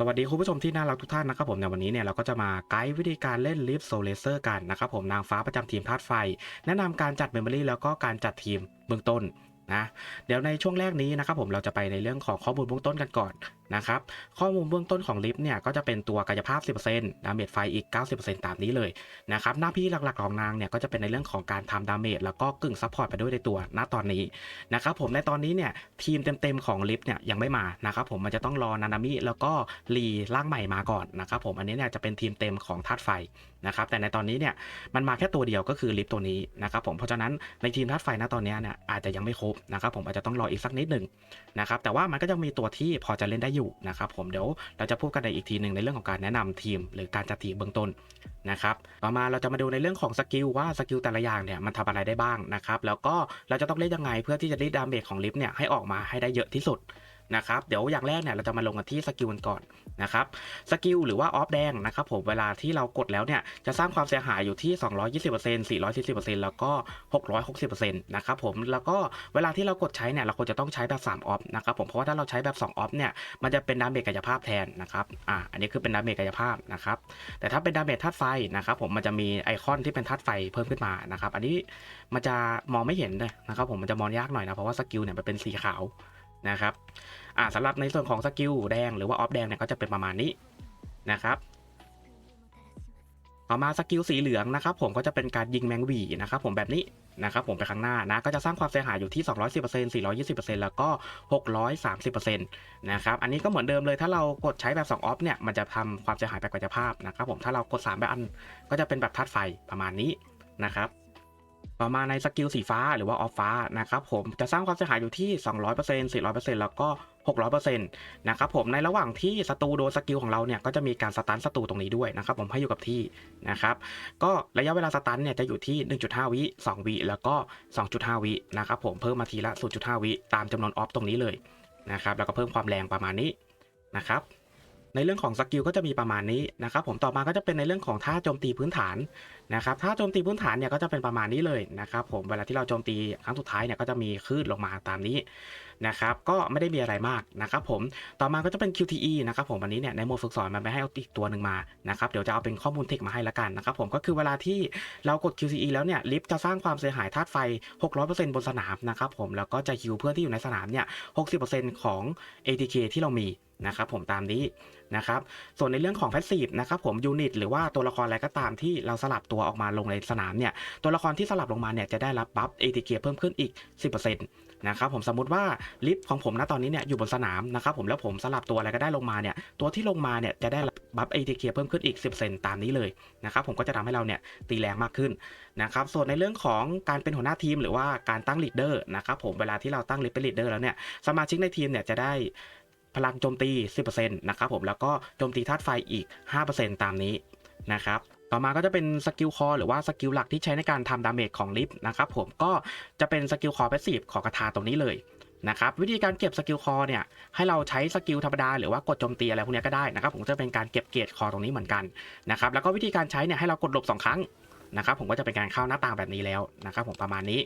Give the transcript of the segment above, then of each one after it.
สวัสดีคุณผู้ชมที่น่ารักทุกท่านนะครับผมในวันนี้เนี่ยเราก็จะมาไกด์วิธีการเล่นลิฟโซเลเซอร์กันนะครับผมนางฟ้าประจำทีมธาตุไฟ แนะนำการจัดเมมโมรี่แล้วก็การจัดทีมเบื้องต้นนะเดี๋ยวในช่วงแรกนี้นะครับผมเราจะไปในเรื่องของข้อมูลเบื้องต้นกันก่อน นะครับข้อมูลเบื้องต้นของลิฟต์เนี่ยก็จะเป็นตัวกายภาพ 10%ดาเมจไฟอีก 90%ตามนี้เลยนะครับหน้าที่หลักๆของนางเนี่ยก็จะเป็นในเรื่องของการทำดาเมจแล้วก็กึ่งซัพพอร์ตไปด้วยในตัวณตอนนี้นะครับผมในตอนนี้เนี่ยทีมเต็มๆของลิฟต์เนี่ยยังไม่มานะครับผมมันจะต้องรอนานามิแล้วก็รีร่างใหม่มาก่อนนะครับผมอันนี้เนี่ยจะเป็นทีมเต็มของธาตุไฟนะครับแต่ในตอนนี้เนี่ยมันมาแค่ตัวเดียวก็คือลิฟต์ตัวนี้นะครับผมเพราะฉะนั้นในทีมธาตุไฟณตอนนี้เนี่ยอาจจะยังไม่ครบนะครับผมอาจจะต้องรออีกสักนิดหนึ่งนะครับแต่ว่ามันก็จะมีตัวที่พอจะเล่นได้อยู่นะครับผมเดี๋ยวเราจะพูดกันในอีกทีหนึ่งในเรื่องของการแนะนำทีม หรือการจัดทีมเบื้องต้นนะครับต่อมาเราจะมาดูในเรื่องของสกิลว่าสกิลแต่ละอย่างเนี่ยมันทำอะไรได้บ้างนะครับแล้วก็เราจะต้องเล่นยังไงเพื่อที่จะรีดดาเมจของลิฟต์เนี่ยให้ออกมาให้ได้เยอะที่สุด นะครับเดี๋ยวอย่างแรกเนี่ยเราจะมาลงกันที่สกิลกันก่อนนะครับสกิลหรือว่าออฟแดงนะครับผมเวลาที่เรากดแล้วเนี่ยจะสร้างความเสียหายอยู่ที่ 220% 440%แล้วก็ 660%นะครับผมแล้วก็เวลาที่เรากดใช้เนี่ยเราควรจะต้องใช้แบบ3ออฟนะครับผมเพราะว่าถ้าเราใช้แบบ2ออฟเนี่ยมันจะเป็นดาเมจกายภาพแทนนะครับอ่าอันนี้คือเป็นดาเมจกายภาพนะครับแต่ถ้าเป็นดาเมจธาตุไฟนะครับผมมันจะมีไอคอนที่เป็นธาตุไฟเพิ่มขึ้นมานะครับอันนี้มันจะมองไม่เห็นเลยนะครับผมมันจะมองยากหน่อยนะเพราะว่าสกิลเนี่ยมันเป็นสีขาว นะครับอ่าสำหรับในส่วนของสกิลแดงหรือว่าออฟแดงเนี่ยก็จะเป็นประมาณนี้นะครับต่อมาสกิลสีเหลืองนะครับผมก็จะเป็นการยิงแมงวีนะครับผมแบบนี้นะครับผมไปข้างหน้านะก็จะสร้างความเสียหายอยู่ที่ 210% 420%แล้วก็ 630%นะครับอันนี้ก็เหมือนเดิมเลยถ้าเรากดใช้แบบ 2 ออฟเนี่ยมันจะทำความเสียหายแบบกายภาพนะครับผมถ้าเรากด 3 แบบอันก็จะเป็นแบบธาตุไฟประมาณนี้นะครับ ต่อมาในสกิลสีฟ้าหรือว่าออฟฟ้านะครับผมจะสร้างความเสียหายอยู่ที่ 200% 400%แล้วก็ 600%นะครับผมในระหว่างที่ศัตรูโดนสกิลของเราเนี่ยก็จะมีการสตันศัตรูตรงนี้ด้วยนะครับผมให้อยู่กับที่นะครับก็ระยะเวลาสตันเนี่ยจะอยู่ที่ 1.5 วิ 2 วิ แล้วก็ 2.5 วินะครับผมเพิ่มมาทีละ 0.5 วิ ตามจำนวนออฟตรงนี้เลยนะครับแล้วก็เพิ่มความแรงประมาณนี้นะครับ ในเรื่องของสกิลก็จะมีประมาณนี้นะครับผมต่อมาก็จะเป็นในเรื่องของท่าโจมตีพื้นฐานนะครับท่าโจมตีพื้นฐานเนี่ยก็จะเป็นประมาณนี้เลยนะครับผมเวลาที่เราโจมตีครั้งสุดท้ายเนี่ยก็จะมีคลื่นลงมาตามนี้นะครับก็ไม่ได้มีอะไรมากนะครับผมต่อมาก็จะเป็น QTE นะครับผมวันนี้เนี่ยในโหมดฝึกสอนมันไม่ให้เอาอีกตัวหนึ่งมานะครับเดี๋ยวจะเอาเป็นข้อมูลเทคมาให้ละกันนะครับผมก็คือเวลาที่เรากด QTE แล้วเนี่ยลิฟต์จะสร้างความเสียหายธาตุไฟ 600%บนสนามนะครับผมแล้วก็จะฮิวเพื่อนที่อยู่ในสนามเนี่ย60%ของ ATK ที่เรามี นะครับผมตามนี้นะครับส่วนในเรื่องของแพสซีฟนะครับผมยูนิตหรือว่าตัวละครอะไรก็ตามที่เราสลับตัวออกมาลงในสนามเนี่ยตัวละครที่สลับลงมาเนี่ยจะได้รับบัฟ ATK เพิ่มขึ้นอีก 10%นะครับผมสมมุติว่าลิฟต์ของผมณตอนนี้เนี่ยอยู่บนสนามนะครับผมแล้วผมสลับตัวอะไรก็ได้ลงมาเนี่ยตัวที่ลงมาเนี่ยจะได้รับบัฟ ATK เพิ่มขึ้นอีก 10%ตามนี้เลยนะครับผมก็จะทำให้เราเนี่ยตีแรงมากขึ้นนะครับส่วนในเรื่องของการเป็นหัวหน้าทีม หรือว่าการตั้งลีดเดอร์นะครับผมเวลาที่เราตั้งลิฟเป็นลีดเดอร์แล้วเนี่ยสมาชิกในทีมเนี่ยจะได้ พลังโจมตี 10%นะครับผมแล้วก็โจมตีธาตุไฟอีก 5%ตามนี้นะครับต่อมาก็จะเป็นสกิลคอหรือว่าสกิลหลักที่ใช้ในการทำดาเมจของลิฟต์นะครับผมก็จะเป็นสกิลคอแพสซีฟของกระทาตรงนี้เลยนะครับวิธีการเก็บสกิลคอเนี่ยให้เราใช้สกิลธรรมดาหรือว่ากดโจมตีอะไรพวกนี้ก็ได้นะครับผมจะเป็นการเก็บเกรติคอตรงนี้เหมือนกันนะครับแล้วก็วิธีการใช้เนี่ยให้เรากดหลบสองครั้ง นะครับผมก็จะเป็นการเข้าหน้าต่างแบบนี้แล้วนะครับผมประมาณนี้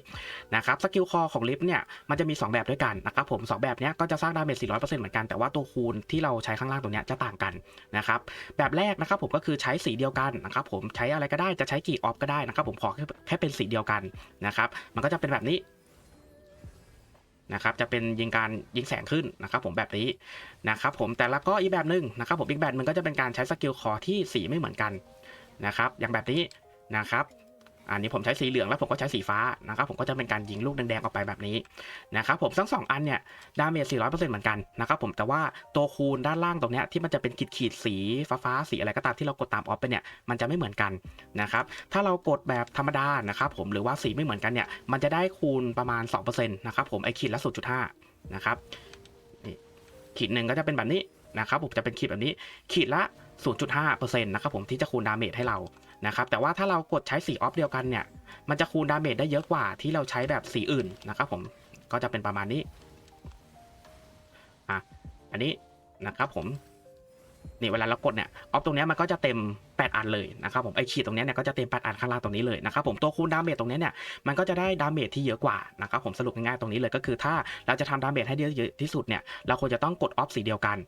นะครับสกิลคอของลิฟต์เนี่ยมันจะมี 2 แบบด้วยกันนะครับผม 2 แบบเนี้ยก็จะสร้างดาเมจ400%เหมือนกันแต่ว่าตัวคูณที่เราใช้ข้างล่างตรงเนี้ยจะต่างกันนะครับแบบแรกนะครับผมก็คือใช้สีเดียวกันนะครับผมใช้อะไรก็ได้จะใช้กี่ออฟก็ได้นะครับผมขอแค่แค่เป็นสีเดียวกันนะครับมันก็จะเป็นแบบนี้นะครับจะเป็นยิงการยิงแสงขึ้นนะครับผมแบบนี้นะครับผมแต่ละก็อีกแบบหนึ่งนะครับผมอีกแบบหนึ่งก็จะเป็นการใช้สกิลคอที่สีไม่เหมือนกันนะครับอย่างแบบนี้ นะครับอันนี้ผมใช้สีเหลืองแล้วผมก็ใช้สีฟ้านะครับผมก็จะเป็นการยิงลูกแดงๆออกไปแบบนี้นะครับผมทั้งสองอันเนี่ยดาเมจ400%เหมือนกันนะครับผมแต่ว่าตัวคูณด้านล่างตรงเนี้ยที่มันจะเป็นขีดๆสีฟ้าๆสีอะไรก็ตามที่เรากดตามออฟไปเนี่ยมันจะไม่เหมือนกันนะครับถ้าเรากดแบบธรรมดานะครับผมหรือว่าสีไม่เหมือนกันเนี่ยมันจะได้คูณประมาณ2%นะครับผมไอขีดละ0.5นะครับนี่ขีดหนึ่งก็จะเป็นแบบนี้นะครับผมจะเป็นขีดแบบนี้ขีดละ0.5%นะครับผมที่จะคูณดาเมจให้เรา นะครับแต่ว่าถ้าเรากดใช้สีออฟเดียวกันเนี่ยมันจะคูณดาเมจได้เยอะกว่าที่เราใช้แบบสีอื่นนะครับผมก็จะเป็นประมาณนี้อะอันนี้นะครับผม นี่เวลาเรากดเนี่ยออฟตรงนี้มันก็จะเต็ม 8 อันเลยนะครับผมไอขีดตรงนี้เนี่ยก็จะเต็ม 8 อันข้างล่างตรงนี้เลยนะครับผมตัวคูณดาเมจตรงนี้เนี่ยมันก็จะได้ดาเมจที่เยอะกว่านะครับผมสรุปง่ายๆตรงนี้เลยก็คือถ้าเราจะทำดาเมจให้เยอะที่สุดเนี่ยเราควรจะต้องกดออฟสีเดียวกัน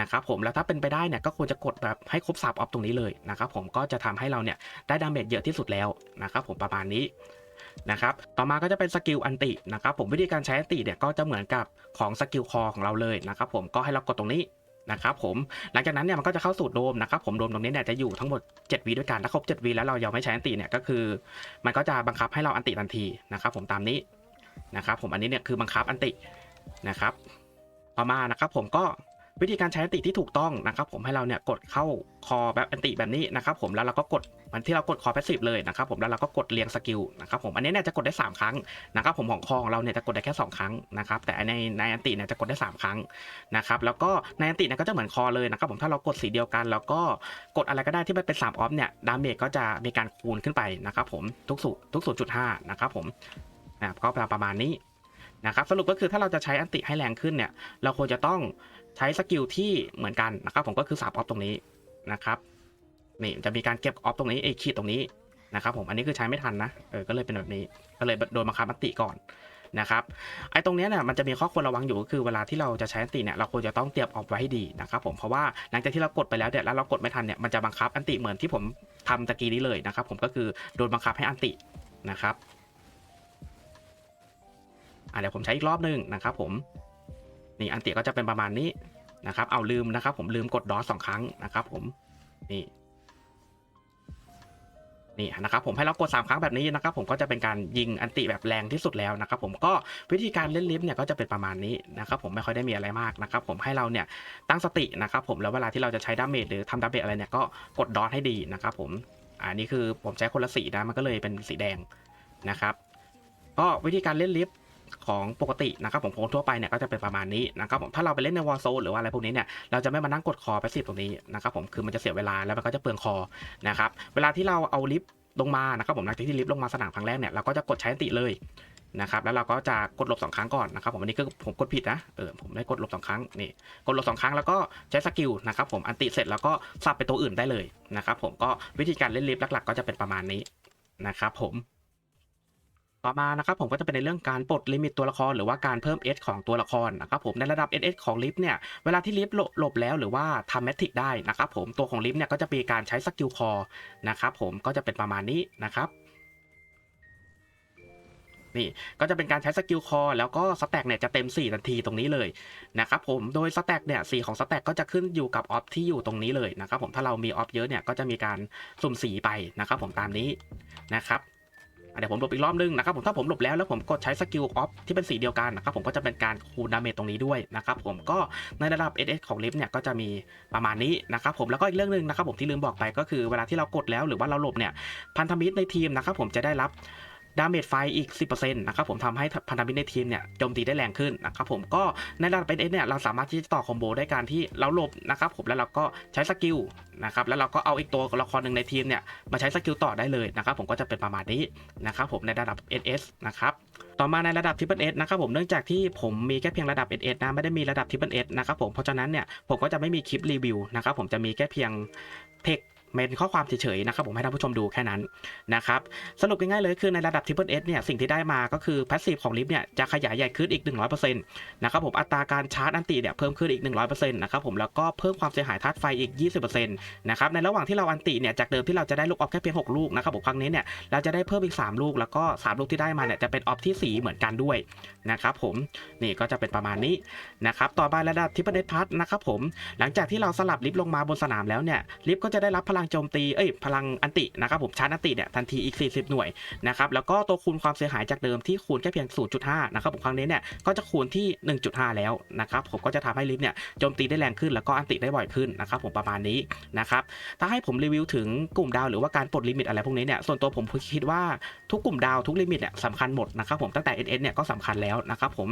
นะครับผมแล้วถ้าเป็นไปได้เนี่ยก็ควรจะกดแบบให้ครบ3ออฟตรงนี้เลยนะครับผมก็จะทำให้เราเนี่ยได้ดาเมจเยอะที่สุดแล้วนะครับผมประมาณนี้นะครับต่อมาก็จะเป็นสกิลอันตินะครับผมวิธีการใช้อันติเนี่ยก็จะเหมือนกับของสกิลคอของเราเลยนะครับผมก็ให้เรากดตรงนี้ นะครับผมหลังจากนั้นเนี่ยมันก็จะเข้าสู่โดมนะครับผมโดมตรงนี้เนี่ยจะอยู่ทั้งหมด7วีด้วยกันถ้าครบ7วีแล้วเรายังไม่ใช้อันติเนี่ยก็คือ มันก็จะบังคับให้เราอันติทันทีนะครับผมตามนี้นะครับผมอันนี้เนี่ยคือบังคับอันตินะครับต่อมานะครับผมก็ วิธีการใช้อันติที่ถูกต้องนะครับผมให้เราเนี่ยกดเข้าคอแบบอันติแบบนี้นะครับผมแล้วเราก็กดมันที่เรากดคอแพสซีฟเลยนะครับผมแล้วเราก็กดเรียงสกิลนะครับผมอันนี้เนี่ยจะกดได้ 3 ครั้งนะครับผมของคอของเราเนี่ยจะกดได้แค่ 2 ครั้งนะครับแต่ในในอันติเนี่ยจะกดได้ 3 ครั้งนะครับแล้วก็ในอันติเนี่ยก็จะเหมือนคอเลยนะครับผมถ้าเรากดสีเดียวกันแล้วก็กดอะไรก็ได้ที่มันเป็น3ออฟเนี่ยดาเมจก็จะมีการคูณขึ้นไปนะครับผมทุกสูทุกสูจุดห้านะครับผมนะครับก็ประมาณนี้นะครับสรุปก็คือถ้าเราจะใช้อันติให้แรงขึ้นเนี่ยเราควรจะต้อง ใช้สกิลที่เหมือนกันนะครับผมก็คือ3ออฟตรงนี้นะครับนี่จะมีการเก็บออฟตรงนี้ไอ้ขีดตรงนี้นะครับผมอันนี้คือใช้ไม่ทันนะเออก็เลยเป็นแบบนี้ก็เลยโดนบังคับอันติก่อนนะครับไอ้ตรงนี้เนี่ยมันจะมีข้อควรระวังอยู่ก็คือเวลาที่เราจะใช้อันติเนี่ยเราควรจะต้องเตรียมออฟไว้ให้ดีนะครับผมเพราะว่าหลังจากที่เรากดไปแล้วเนี่ยแล้วเรากดไม่ทันเนี่ยมันจะบังคับอันติเหมือนที่ผมทำตะกี้นี้เลยนะครับผมก็คือโดนบังคับให้อันตินะครับอะเดี๋ยวผมใช้อีกรอบหนึ่งนะครับผม นี่อันเติก็จะเป็นประมาณนี้นะครับ เอาลืมนะครับ ผมลืมกดดอสสองครั้งนะครับผมนี่นี่นะครับผมให้เรากด 3 ครั้งแบบนี้นะครับผมก็จะเป็นการยิงอันติแบบแรงที่สุดแล้วนะครับผมก็วิธีการเล่นลิฟต์เนี่ยก็จะเป็นประมาณนี้นะครับผมไม่ค่อยได้มีอะไรมากนะครับผมให้เราเนี่ยตั้งสตินะครับผมแล้วเวลาที่เราจะใช้ดาเมจหรือทำดาเมจอะไรเนี่ยก็กดดอทให้ดีนะครับผมอันนี้คือผมใช้คนละสีนะมันก็เลยเป็นสีแดงนะครับก็วิธีการเล่นลิฟต์ ของปกตินะครับผมโคนทั่วไปเนี่ยก็จะเป็นประมาณนี้นะครับผมถ้าเราไปเล่นในวอลโซหรือว่าอะไรพวกนี้เนี่ยเราจะไม่มานั่งกดคอไปสิตรงนี้นะครับผมคือมันจะเสียเวลาแล้วมันก็จะเปลืองคอนะครับเวลาที่เราเอาลิฟต์ลงมานะครับผมหลังจากที่ลิฟต์ลงมาสนามครั้งแรกเนี่ยเราก็จะกดใช้อันติเลยนะครับแล้วเราก็จะกดลบสองครั้งก่อนนะครับผมอันนี้ก็ผมกดผิดนะเออผมได้กดลบสองครั้งนี่กดลบสองครั้งแล้วก็ใช้สกิลนะครับผมอันติเสร็จแล้วก็สับไปตัวอื่นได้เลยนะครับผมก็วิธีการเล่นลิฟต์หลักๆ ก็จะเป็นประมาณนี้นะครับผม ต่อมานะครับผมก็จะเป็นในเรื่องการปลดลิมิตตัวละครหรือว่าการเพิ่ม S ของตัวละครนะครับผมในระดับ SS ของลิฟต์เนี่ยเวลาที่ลิฟต์หลบแล้วหรือว่าทำแมทริกได้นะครับผมตัวของลิฟต์เนี่ยก็จะมีการใช้สกิลคอนะครับผมก็จะเป็นประมาณนี้นะครับนี่ก็จะเป็นการใช้สกิลคอแล้วก็สแต็กเนี่ยจะเต็ม 4 นาทีตรงนี้เลยนะครับผมโดยสแต็กเนี่ยสีของสแต็กก็จะขึ้นอยู่กับออฟที่อยู่ตรงนี้เลยนะครับผมถ้าเรามีออฟเยอะเนี่ยก็จะมีการสุ่มสีไปนะครับผมตามนี้นะครับ เดี๋ยวผมหลบอีกรอบนึงนะครับผมถ้าผมหลบแล้วแล้วผมกดใช้สกิลออฟที่เป็นสีเดียวกันนะครับผมก็จะเป็นการคูณดาเมจตรงนี้ด้วยนะครับผมก็ในระดับ SS ของลิฟต์เนี่ยก็จะมีประมาณนี้นะครับผมแล้วก็อีกเรื่องหนึ่งนะครับผมที่ลืมบอกไปก็คือเวลาที่เรากดแล้วหรือว่าเราหลบเนี่ยพันธมิตรในทีมนะครับผมจะได้รับ ดาเมจไฟอีก 10%นะครับผมทำให้พันธมิตรในทีมเนี่ยโจมตีได้แรงขึ้นนะครับผมก็ในระดับ SS เนี่ยเราสามารถที่จะต่อคอมโบได้การที่เราหลบนะครับผมแล้วเราก็ใช้สกิลนะครับแล้วเราก็เอาอีกตัวละครหนึ่งในทีมเนี่ยมาใช้สกิลต่อได้เลยนะครับผมก็จะเป็นประมาณนี้นะครับผมในระดับ SS นะครับต่อมาในระดับ Triple S นะครับผมเนื่องจากที่ผมมีแค่เพียงระดับ SS นะไม่ได้มีระดับ Triple S นะครับผมเพราะฉะนั้นเนี่ยผมก็จะไม่มีคลิปรีวิวนะครับผมจะมีแค่เพียงเทค เป็นข้อความเฉยๆนะครับผมให้ท่านผู้ชมดูแค่นั้นนะครับสรุปง่ายๆเลยคือในระดับ Triple S เนี่ยสิ่งที่ได้มาก็คือ Passive ของลิฟต์เนี่ยจะขยายใหญ่ขึ้นอีก 100%นะครับผมอัตราการชาร์จอันติเนี่ยเพิ่มขึ้นอีก 100%นะครับผมแล้วก็เพิ่มความเสียหายธาตุไฟอีก 20%นะครับในระหว่างที่เราอันติเนี่ยจากเดิมที่เราจะได้ลูกออฟแค่เพียง6ลูกนะครับผมครั้งนี้เนี่ยเราจะได้เพิ่มอีก 3 ลูก แล้วก็ 3 ลูกที่ได้มาเนี่ยจะเป็นออฟที่สีเหมือนกันด้วยนะครับผมนี่ก็จะเป็นประมาณนี้นะครับต่อไประดับทิปเปิลเอสพัทนะครับผมหลังจากที่เราสลับลิฟต์ลงมาบนสนามแล้วเนี่ยลิฟต์ก็จะได้รับพลังโจมตี เอ้ย พลังอันตินะครับผมชาร์จอันติเนี่ยทันทีอีก 40 หน่วยนะครับ แล้วก็ตัวคูณความเสียหายจากเดิมที่คูณแค่เพียง 0.5 นะครับผมครั้งนี้เนี่ยก็จะคูณที่ 1.5 แล้วนะครับ ผมก็จะทำให้ลิฟต์เนี่ยโจมตีได้แรงขึ้นแล้วก็อันติได้บ่อยขึ้นนะครับผมประมาณนี้นะครับ ถ้าให้ผมรีวิวถึงกลุ่มดาวหรือว่าการปลดลิมิตอะไรพวกนี้เนี่ย ส่วนตัวผมคิดว่าทุกกลุ่มดาวทุกลิมิตเนี่ยสำคัญหมดนะครับผมตั้งแต่ SS เนี่ยก็สำคัญแล้วนะครับผม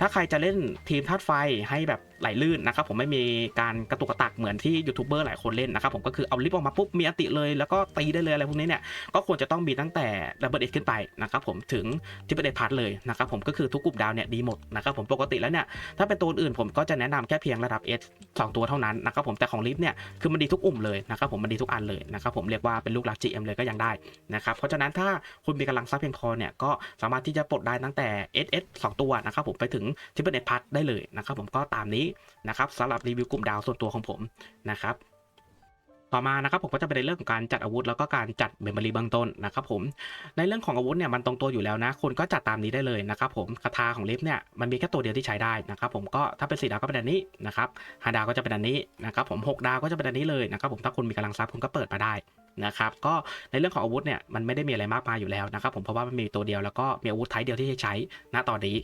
ถ้าใครจะเล่นทีมธาตุไฟให้แบบ ไหลลื่นนะครับผมไม่มีการกระตุกกระตักเหมือนที่ยูทูบเบอร์หลายคนเล่นนะครับผมก็คือเอาลิฟต์ออกมาปุ๊บมีอติเลยแล้วก็ตีได้เลยอะไรพวกนี้เนี่ยก็ควรจะต้องมีตั้งแต่ดับเบิลเอขึ้นไปนะครับผมถึงทิปเปิลเอพาร์เลยนะครับผมก็คือทุกกลุ่มดาวเนี่ยดีหมดนะครับผมปกติแล้วเนี่ยถ้าเป็นตัวอื่นผมก็จะแนะนำแค่เพียงระดับ S สองตัวเท่านั้นนะครับผมแต่ของลิฟต์เนี่ยคือมันดีทุกอุ่มเลยนะครับผมมันดีทุกอันเลยนะครับผมเรียกว่าเป็นลูกหลัก GM เลยก็ยังได้นะครับเพราะฉะนั้นถ้าคุณมีกำลังทรัพย์เพียงพอเนี่ยก็สามารถที่จะปลดได้ตั้งแต่ SS 2 ตัวนะครับผมไปถึงทิปเปิลเอพาร์ได้เลยนะครับผมก็ตามนี้นะครับสำหรับรีวิวกลุ่มดาวส่วนตัวของผมนะครับต่อมานะครับผมก็จะเป็นในเรื่องของการจัดอาวุธแล้วก็การจัดเมมโมรีเบื้องต้นนะครับผมในเรื่องของอาวุธเนี่ยมันตรงตัวอยู่แล้วนะคุณก็จัดตามนี้ได้เลยนะครับผมคาถาของเลิฟต์เนี่ยมันมีแค่ตัวเดียวที่ใช้ได้นะครับผมก็ถ้าเป็นสี่ดาวก็เป็นอันนี้นะครับห้าดาวก็จะเป็นอันนี้นะครับผมหกดาวก็จะเป็นอันนี้เลยนะครับผมถ้าคุณมีกำลังทรัพย์คุณก็เปิดมาได้ นะครับก็ในเรื่องของอาวุธเนี่ยมันไม่ได้มีอะไรมากมายอยู่แล้วนะครับผมเพราะว่ามันมีตัวเดียวแล้วก็มีอาวุธไทป์เดียวที่ใช้ณตอนนี้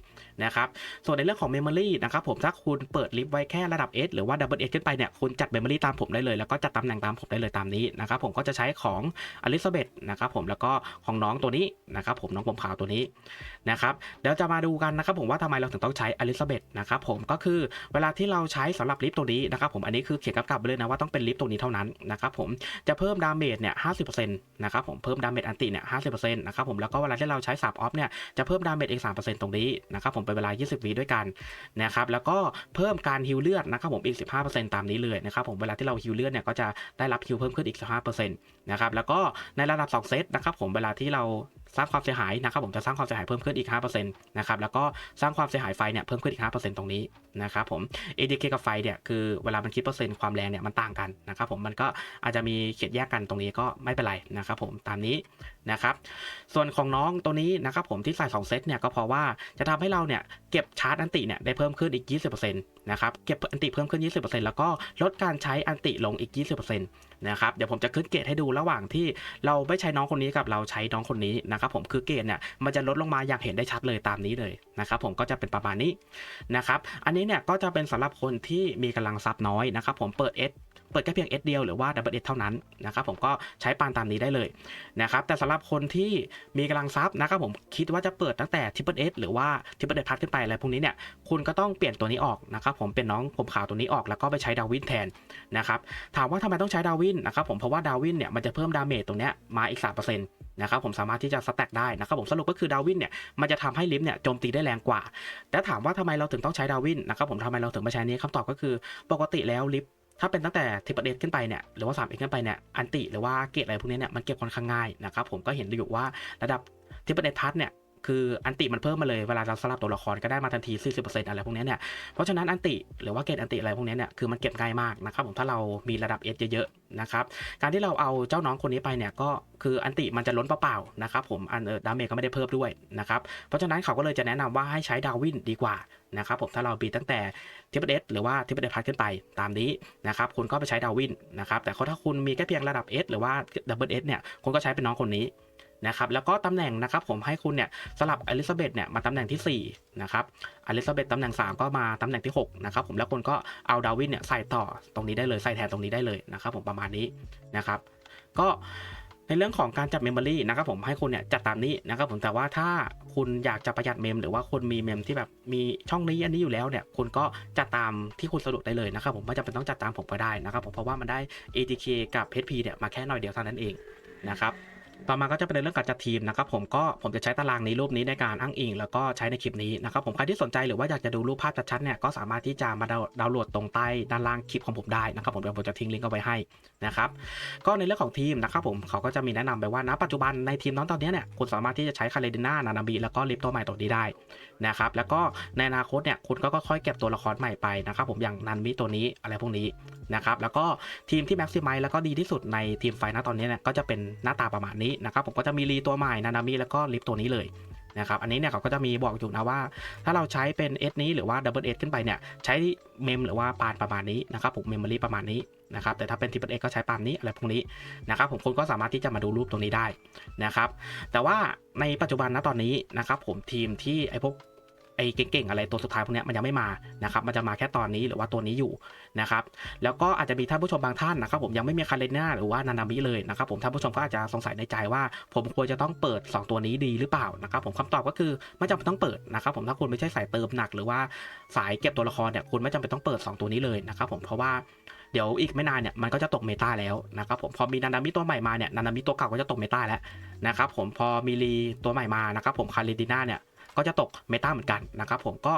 นะครับส่วนในเรื่องของเมมโมรีนะครับผมถ้าคุณเปิดลิฟต์ไว้แค่ระดับ S หรือว่า Double S ขึ้นไปเนี่ยคุณจัดเมมโมรีตามผมได้เลยแล้วก็จัดตำแหน่งตามผมได้เลยตามนี้นะครับผมก็จะใช้ของอลิซาเบธนะครับผมแล้วก็ของน้องตัวนี้นะครับผมน้องผมขาวตัวนี้นะครับเดี๋ยวจะมาดูกันนะครับผมว่าทำไมเราถึงต้องใช้อลิซาเบธนะครับผมก็คือเวลาที่เราใช้สำหรับลิฟต์ตัวนี้นะครับผมอันนี้คือเขียนกำกับไปเลยนะว่าต้องเป็นลิฟต์ตัวนี้เท่านั้นนะครับผมจะเพิ่มดาเมจเนี่ยห้าสิบเปอร์เซ็นต์นะครับผมเพิ่มดาเมจอันติเนี่ยห้าสิบเปอร์เซ็นต์นะครับผมแล้วก็เวลาที่เราใช้สับออฟเนี่ยจะเพิ่มดาเมจอีกสามเปอร์เซ็นต์ตรงนี้นะครับผมเป็นเวลายี่สิบวิด้วยกันนะครับแล้วก็เพิ่มการฮิวเลือดนะครับผมอีกสิบห้าเปอร์เซ็นต์ตามนี้เลยนะครับผมเวลาที่เราฮิวเลือดเนี่ยก็จะได้รับฮิวเพิ่มขึ้นอีกสิบห้าเปอร์เซ็นต์นะครับแล้วก็ในระดับสองเซตนะครับผมเวลาที่เราสร้างความเสียหายนะครับผมจะสร้างความเสียหายเพิ่มขึ้นอีก5%นะครับแล้วก็สร้างความเสียหายไฟเนี่ยเพิ่มขึ้นอีก5%ตรงนี้นะครับผม ADK กับไฟเนี่ยคือเวลามันคิดเปอร์เซ็นต์ความแรงเนี่ยมันต่างกันนะครับผมมันก็อาจจะมีเขียนแยกกันตรงนี้ก็ไม่เป็นไรนะครับผมตามนี้นะครับส่วนของน้องตัวนี้นะครับผมที่ใส่2เซตเนี่ยก็เพราะว่าจะทำให้เราเนี่ยเก็บชาร์จอันติเนี่ยได้เพิ่มขึ้นอีก 20%นะครับเก็บอันติเพิ่มขึ้น 20%แล้วก็ลดการใช้อันติลงอีก 20%นะครับเดี๋ยวผมจะขึ้นเกรดให้ดูระหว่างที่เราไม่ใช้น้องคนนี้กับเราใช้น้องคนนี้นะครับผมคือเกรดเนี่ยมันจะลดลงมาอย่างเห็นได้ชัดเลยตามนี้เลยนะครับผมก็จะเป็นประมาณนี้นะครับอันนี้เนี่ยก็จะเป็นสำหรับคนที่มีกำลังทรัพย์น้อยนะครับผมเปิด S เปิดแค่เพียง S เดียวหรือว่า Double S เท่านั้นนะครับผมก็ใช้ปานตามนี้ได้เลยนะครับแต่สำหรับคนที่มีกำลังทรัพย์นะครับผมคิดว่าจะเปิดตั้งแต่ Triple S หรือว่า Triple S พัดขึ้นไปอะไรพวกนี้เนี่ยคุณก็ต้องเปลี่ยนตัวนี้ออกนะครับผมเป็นน้องผมขาวตัวนี้ออกแล้วก็ไปใช้ดาวินแทนนะครับถามว่าทำไมต้องใช้ดาวินนะครับผมเพราะว่าดาวินเนี่ยมันจะเพิ่มดาเมจตรงเนี้ยมาอีก3%นะครับผมสามารถที่จะสแต็กได้นะครับผมสรุปก็คือดาวินเนี่ยมันจะทำให้ลิฟต์เนี่ยโจมตีได้แรงกว่า แต่ถามว่าทำไมเราถึงต้องใช้ดาวินนะครับผมทำไมเราถึงมาใช้นี้คำตอบก็คือปกติแล้วลิฟ ถ้าเป็นตั้งแต่ทิปเอขึ้นไปเนี่ยหรือว่า3เอขึ้นไปเนี่ยอันติหรือว่าเกตอะไรพวกนี้เนี่ยมันเก็บค่อนข้างง่ายนะครับผมก็เห็นอยู่ว่าระดับทิปเอพัทเนี่ย คืออันติมันเพิ่มมาเลยเวลาเราสลับตัวละครก็ได้มาทันที 40%อะไรพวกนี้เนี่ยเพราะฉะนั้นอันติหรือว่าเกรดอันติอะไรพวกนี้เนี่ยคือมันเก็บง่ายมากนะครับผมถ้าเรามีระดับ S เยอะๆนะครับการที่เราเอาเจ้าน้องคนนี้ไปเนี่ยก็คืออันติมันจะล้นเปล่าๆนะครับผมอันเออดาเมจก็ไม่ได้เพิ่มด้วยนะครับเพราะฉะนั้นเขาก็เลยจะแนะนำว่าให้ใช้ดาวินดีกว่านะครับผมถ้าเราบีตั้งแต่ทิปเอหรือว่าทิปเอพัทขึ้นไปตามนี้นะครับคุณก็ไปใช้ดาวินนะครับแต่ถ้าคุณมีแค่เพียงระดับ S หรือว่าดับเบิลเอเนี่ยคุณก็ใช้เป็นน้องคนนี้ นะครับแล้วก็ตำแหน่งนะครับผมให้คุณเนี่ยสลับอลิซาเบธเนี่ยมาตำแหน่งที่4นะครับอลิซาเบธตำแหน่ง 3 ก็มาตำแหน่งที่6นะครับผมแล้วคุณก็เอาดาวินเนี่ยใส่ต่อตรงนี้ได้เลยใส่แทนตรงนี้ได้เลยนะครับผมประมาณนี้นะครับก็ในเรื่องของการจัดเมมโมรีนะครับผมให้คุณเนี่ยจัดตามนี้นะครับผมแต่ว่าถ้าคุณอยากจะประหยัดเมม หรือว่าคุณมีเมมที่แบบมีช่องนี้อันนี้อยู่แล้วเนี่ยคุณก็จัดตามที่คุณสะดวกได้เลยนะครับผมไม่จำเป็นต้องจัดตามผมก็ได้นะครับผมเพราะว่ามันได้ ATK กับ HP เนี่ยมาแค่หน่อยเดียวเท่านั้นเองนะครับ ต่อมาก็จะเป็นเรื่องการจัดทีมนะครับผมก็ผมจะใช้ตารางนี้รูปนี้ในการอ้างอิง แล้วก็ใช้ในคลิปนี้นะครับผมใครที่สนใจหรือว่าอยากจะดูรูปภาพชัดๆเนี่ยก็สามารถที่จะมาดาวน์โหลดตรงใต้ด้านล่างคลิปของผมได้นะครับผมเดี๋ยวผมจะทิ้งลิงก์เอาไว้ให้นะครับก็ในเรื่องของทีมนะครับผมเขาก็จะมีแนะนำไปว่าณปัจจุบันในทีมน้องตอนนี้เนี่ยคุณสามารถที่จะใช้คาเลดิน่านานาบีแล้วก็ลิฟตัวใหม่ตัวนี้ได้ นะครับแล้วก็ในอนาคตเนี่ยคุณก็ค่อยเก็บตัวละครใหม่ไปนะครับผมอย่างนันมิตัวนี้อะไรพวกนี้นะครับแล้วก็ทีมที่แม็กซิมัยแล้วก็ดีที่สุดในทีมไฟณตอนนี้เนี่ยก็จะเป็นหน้าตาประมาณนี้นะครับผมก็จะมีรีตัวใหม่นานามิแล้วก็ลิฟตัวนี้เลยนะครับอันนี้เนี่ยเขาก็จะมีบอกอยู่นะว่า ถ้าเราใช้เป็น S นี้หรือว่า Double S ขึ้นไปเนี่ยใช้เมมหรือว่าปานประมาณนี้นะครับผมเมมโมรีประมาณนี้นะครับแต่ถ้าเป็น Triple X ก็ใช้ปานนี้อะไรพวกนี้นะครับผมคุณก็สามารถที่จะมาดูรูปตรงนี้ได้นะครับแต่ว่าในปัจจุบันนะตอนนี้นะครับผมทีมที่ไอพวก ไอ้เก่งๆอะไรตัวสุดท้ายพวกนี้มันยังไม่มานะครับมันจะมาแค่ตอนนี้หรือว่าตัวนี้อยู่นะครับแล้วก็อาจจะมีท่านผู้ชมบางท่านนะครับผมยังไม่มีคาเลน่าหรือว่านานามิเลยนะครับผมท่านผู้ชมก็อาจจะสงสัยในใจว่า ผมควรจะต้องเปิด 2 ตัวนี้ดีหรือเปล่านะครับผมคำตอบก็คือไม่จำเป็นต้องเปิดนะครับผมถ้าคุณไม่ใช่สายเติมหนัก หรือว่าสายเก็บตัวละครเนี่ยคุณไม่จำเป็นต้องเปิด 2 ตัวนี้เลยนะครับผมเพราะว่าเดี๋ยวอีกไม่นานเนี่ยมันก็จะตกเมตาแล้วนะครับผมพอมีนานามิตัวใหม่มาเนี่ยนานามิตัวเก่าก็จะตกเมตาแล้วนะครับผมพอมีรีตัวใหม่มานะครับผมคาริดิน่าเนี่ย ก็จะตกเมตาเหมือนกันนะครับผมก็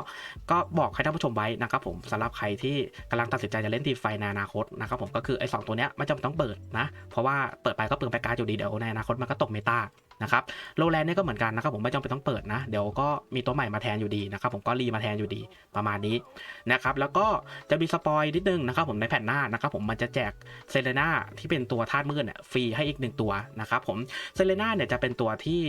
ก็บอกให้ท่านผู้ชมไว้นะครับผมสำหรับใครที่กำลังตัดสินใจจะเล่นทีมไฟในอนาคตนะครับผมก็คือไอ้สองตัวเนี้ยไม่จำเป็นต้องเปิดนะ เพราะว่าเปิดไปก็เปลืองแปการอยู่ดีเดี๋ยวในอนาคตมันก็ตกเมตานะครับโลแลนเนี่ยก็เหมือนกันนะครับผมไม่จำเป็นต้องเปิดนะ เดี๋ยวก็มีตัวใหม่มาแทนอยู่ดีนะครับผมก็รีมาแทนอยู่ดีประมาณนี้นะครับแล้วก็จะมีสปอยนิดนึงนะครับผมในแผ่นหน้านะครับผมมันจะแจกเซเลน่าที่เป็นตัวธาตุมืดเนี่ยฟรีให้อีกหนึ่งตัวนะครับผมเซเลน่าเนี่ยจะเป็นตัวที่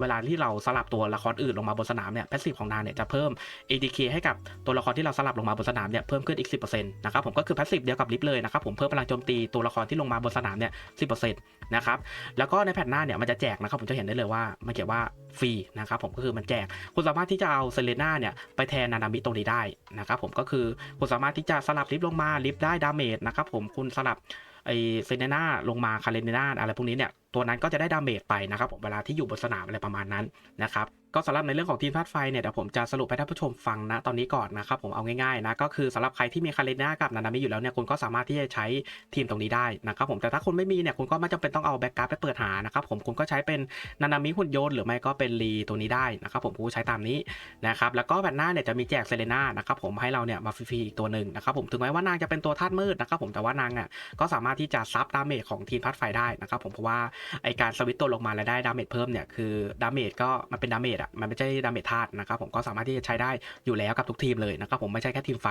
เวลาที่เราสลับตัวละครอื่นลงมาบนสนามเนี่ยแพสซีฟของนางเนี่ยจะเพิ่ม ADK ให้กับตัวละครที่เราสลับลงมาบนสนามเนี่ยเพิ่มขึ้นอีก 10%นะครับผมก็คือแพสซีฟเดียวกับลิฟเลยนะครับผมเพิ่มพลังโจมตีตัวละครที่ลงมาบนสนามเนี่ย10%นะครับแล้วก็ในแผ่นหน้าเนี่ยมันจะแจกนะครับผมจะเห็นได้เลยว่ามันเขียนว่าฟรีนะครับผมก็คือมันแจกคุณสามารถที่จะเอาเซเลน่าเนี่ยไปแทนนานามิตรงนี้ได้นะครับผมก็คือคุณสามารถที่จะสลับลิฟต์ลงมาลิฟต์ได้ดาเมจนะครับผมคุณสลับ ไอเซเนนาลงมาคาเลนน่าอะไรพวกนี้เนี่ยตัวนั้นก็จะได้ดาเมจไปนะครับผมเวลาที่อยู่บนสนามอะไรประมาณนั้นนะครับ ก็สำหรับในเรื่องของทีมธาตุไฟเนี่ยเดี๋ยวผมจะสรุปให้ท่านผู้ชมฟังนะตอนนี้ก่อนนะครับผมเอาง่ายๆนะก็คือสำหรับใครที่มีคาเลน่ากับนานามิอยู่แล้วเนี่ยคุณก็สามารถที่จะใช้ทีมตรงนี้ได้นะครับผมแต่ถ้าคุณไม่มีเนี่ยคุณก็ไม่จำเป็นต้องเอาแบ็กกราฟไปเปิดหานะครับผมคุณก็ใช้เป็นนานามิหุ่นยนต์หรือไม่ก็เป็นรีตัวนี้ได้นะครับผมกูใช้ตามนี้นะครับแล้วก็แผ่นหน้าเนี่ยจะมีแจกเซเลน่านะครับผมให้เราเนี่ยมาฟรีๆอีกตัวหนึ่งนะครับผมถึงแม้ว่านางจะเป็นตัวธาตุมืดนะครับผมแต่ว่านางเนี่ยก็สามารถที่จะซับดาเมจของทีมธาตุไฟได้นะครับผมเพราะว่าไอการสวิตตัวลงมาแล้วได้ดาเมจเพิ่มเนี่ยคือดาเมจก็มันเป็นดาเมจอะมันไม่ใช่ดาเมจธาตุนะครับผมก็สามารถที่จะใช้ได้อยู่แล้วกับทุกทีมเลยนะครับผมไม่ใช่แค่ทีมไฟ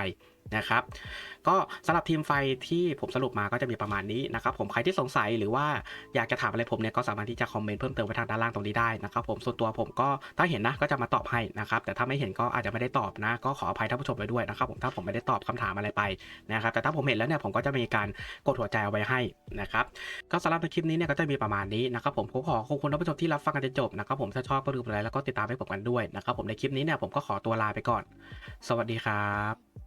นะครับก็สำหรับทีมไฟที่ผมสรุปมาก็จะมีประมาณนี้นะครับผมใครที่สงสัยหรือว่าอยากจะถามอะไรผมเนี่ยก็สามารถที่จะคอมเมนต์เพิ่มเติมไว้ทางด้านล่างตรงนี้ได้นะครับผมส่วนตัวผมก็ถ้าเห็นนะก็จะมาตอบให้นะครับแต่ถ้าไม่เห็นก็อาจจะไม่ได้ตอบนะ ก็ขออภัยท่านผู้ชมไปด้วยนะครับผมถ้าผมไม่ได้ตอบคำถามอะไรไปนะครับแต่ถ้าผมเห็นแล้วเนี่ยผมก็จะมีการกดหัวใจเอาไว้ให้นะครับก็สำหรับในคลิปนี้เนี่ยก็จะมีประมาณนี้นะครับผมขอขอบคุณท่านผู้ชมที่รับฟังกันจนจบนะครับผมถ้าชอบก็ดูไปแล้วก็ติดตามให้ผมกันด้วยนะครับผมในคลิปนี้เนี่ยผมก็ขอตัวลาไปก่อน สวัสดีครับ